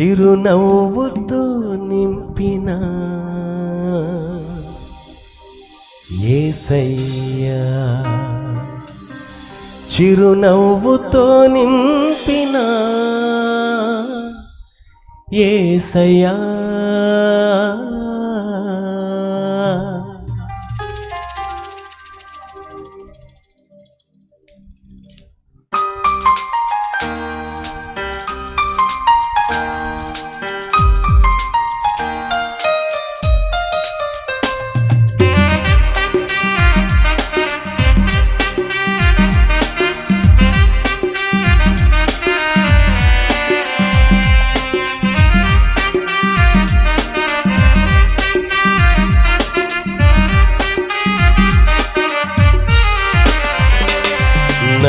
చిరునవ్వుతో నింపిన ఏసయ్యా. చిరునవ్వుతో నింపిన ఏసయ్యా.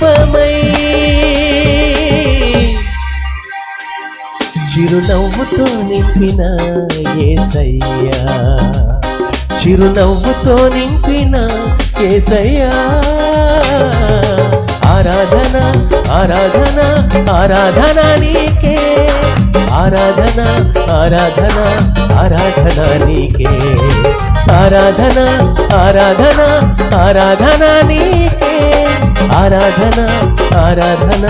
దీపమై చిరునవ్వుతో నింపిన ఏసయ్యా. చిరునవ్వుతో నింపిన ఏసయ్యా. ఆరాధన ఆరాధన ఆరాధన నీకే. ఆరాధన ఆరాధన ఆరాధన నీకే. ఆరాధన ఆరాధన ఆరాధన నీకే. ఆరాధన ఆరాధన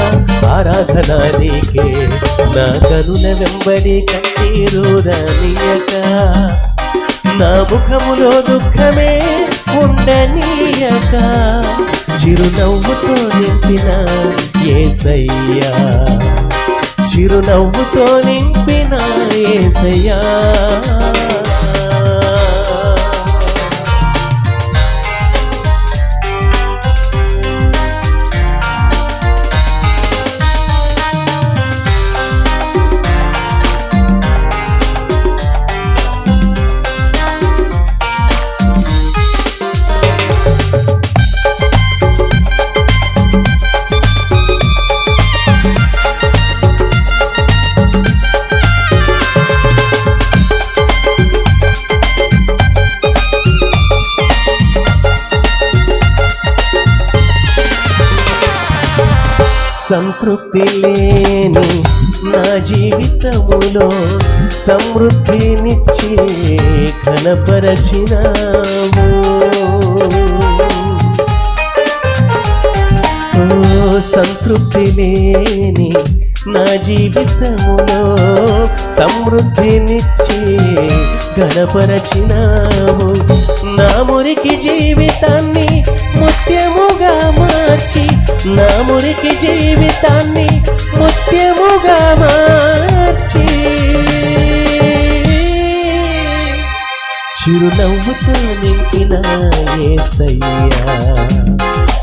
ఆరాధన నీకే. నా కరుణ వెంబడి కన్నీరు రానియక. నా ముఖములో దుఃఖమే ఉండనీయక. చిరునవ్వుతో నింపిన ఏసయ్యా. చిరునవ్వుతో నింపిన ఏసయ్యా. సంతృప్తి లేని నా జీవితములో సమృద్ధినిచ్చి కనపరచినాము సంతృప్తి లేని నా జీవితములో సమృద్ధినిచ్చి గణపరచినావు నా మురికి జీవితాన్ని ముత్యముగా నా మురికి జీవితాన్ని ముత్యముగా మార్చి. చిరునవ్వుతో నింపిన ఏసయ్యా.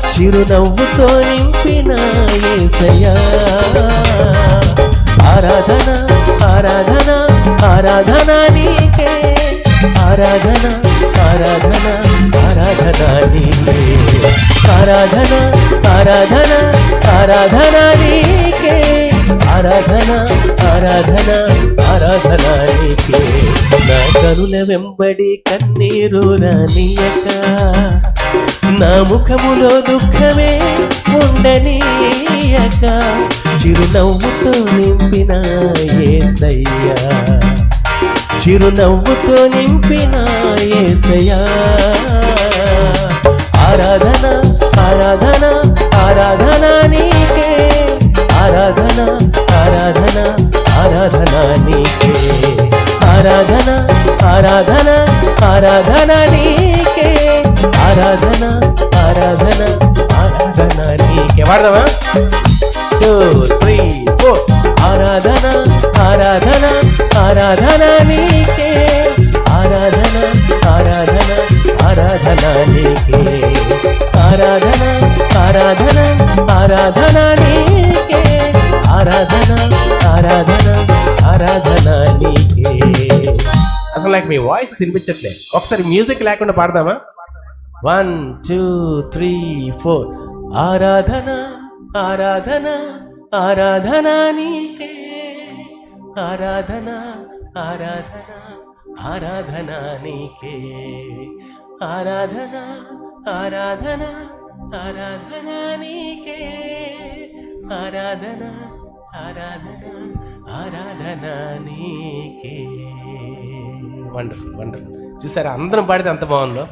చిరునవ్వుతో నింపిన ఏసయ్యా. ఆరాధన ఆరాధన ఆరాధన నీకే. ఆరాధన ఆరాధన. నీకే ఆరాధన ఆరాధన ఆరాధన నీకే. ఆరాధన ఆరాధన ఆరాధన నీకే. నా కనుల వెంబడి కన్నీరు రానియక. నా ముఖములో దుఃఖమే ఉండనీయక. చిరునవ్వుతో నింపిన ఏసయ్యా. చిరునవ్వుతో నింపిన ఏసయ్యా. ఆరాధన ఆరాధన ఆరాధన నీకే. ఆరాధన ఆరాధన ఆరాధన నీకే. ఆరాధన ఆరాధన ఆరాధన నీకే. ఆరాధన ఆరాధన ఆరాధన నీకే. వాడదామా టూ త్రీ ఫోర్. ఆరాధన ఆరాధన ఆరాధన నీకే. ఆరాధన ఆరాధన ఆరాధన నీకే. ఆరాధన నీకే. ఆరాధన ఆరాధన ఆరాధన నీకే. అసలు నాకు మీ వాయిస్ వినిపించట్లే. ఒకసారి మ్యూజిక్ లేకుండా పాడదామా? వన్ టూ త్రీ ఫోర్ ఆరాధన ఆరాధన ఆరాధన నీకే. ఆరాధన ఆరాధన ఆరాధన నీకే. ఆరాధన ఆరాధన ఆరాధన నీకే. ఆరాధన ఆరాధన ఆరాధన నీకే. వండర్ఫుల్ వండర్ఫుల్ చూసారా అందరం పాడితే అంత బాగుందో?